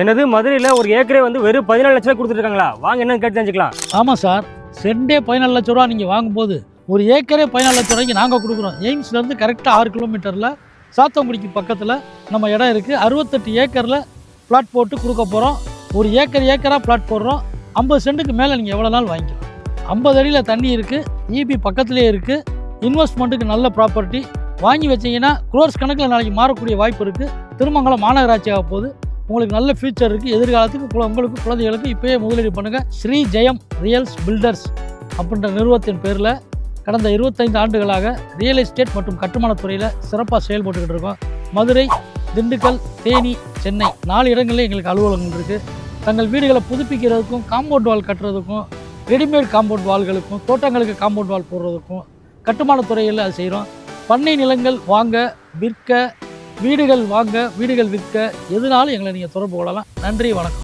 எனது மதுரையில் ஒரு ஏக்கரே வந்து வெறும் பதினாலு லட்சம் கொடுத்துருக்காங்களா வாங்க என்னன்னு கேட்டு தெரிஞ்சுக்கலாம். ஆமாம் சார். செண்டே பதினாலு லட்ச ரூபா நீங்கள் வாங்கும்போது ஒரு ஏக்கரே பதினாலு லட்ச ரூபாய்க்கு நாங்கள் கொடுக்குறோம். எய்ம்ஸ்லேருந்து கரெக்டாக ஆறு கிலோமீட்டரில் சாத்தங்குடிக்கு பக்கத்தில் நம்ம இடம் இருக்குது அறுபத்தெட்டு ஏக்கரில் பிளாட் போட்டு கொடுக்க போகிறோம் ஒரு ஏக்கர் ஏக்கராக பிளாட் போடுறோம். ஐம்பது சென்ட்டுக்கு மேலே நீங்கள் எவ்வளோ நாள் வாங்கிக்கலாம். ஐம்பது அடியில் தண்ணி இருக்குது இபி பக்கத்துலேயே இருக்குது இன்வெஸ்ட்மெண்ட்டுக்கு நல்ல ப்ராப்பர்ட்டி வாங்கி வச்சிங்கன்னா குரோர்ஸ் கணக்கில் நாளைக்கு மாறக்கூடிய வாய்ப்பு இருக்குது திருமங்கலம் மாநகராட்சி ஆக போகுது. உங்களுக்கு நல்ல ஃபியூச்சர் இருக்குது எதிர்காலத்துக்கு உங்களுக்கு குழந்தைகளுக்கு இப்போயே முதலீடு பண்ணுங்கள் ஸ்ரீ ஜெயம் ரியல்ஸ் பில்டர்ஸ் அப்படின்ற நிறுவனத்தின் பேரில் கடந்த இருபத்தைந்து ஆண்டுகளாக ரியல் எஸ்டேட் மற்றும் கட்டுமானத் துறையில் சிறப்பாக செயல்பட்டுக்கிட்டு இருக்கோம். மதுரை திண்டுக்கல் தேனி சென்னை நாலு இடங்களில் எங்களுக்கு அலுவலகங்கள் இருக்குது தங்கள் வீடுகளை புதுப்பிக்கிறதுக்கும் காம்பவுண்ட் வால் கட்டுறதுக்கும் ரெடிமேட் காம்பவுண்ட் வால்களுக்கும் தோட்டங்களுக்கு காம்பவுண்ட் வால் போடுறதுக்கும் கட்டுமானத் துறையில் அது செய்கிறோம் பண்ணை நிலங்கள் வாங்க விற்க வீடுகள் வாங்க வீடுகள் விற்க எதுனாலும் எங்களை நீங்கள் தொடர்பு கொள்ளலாம். நன்றி வணக்கம்.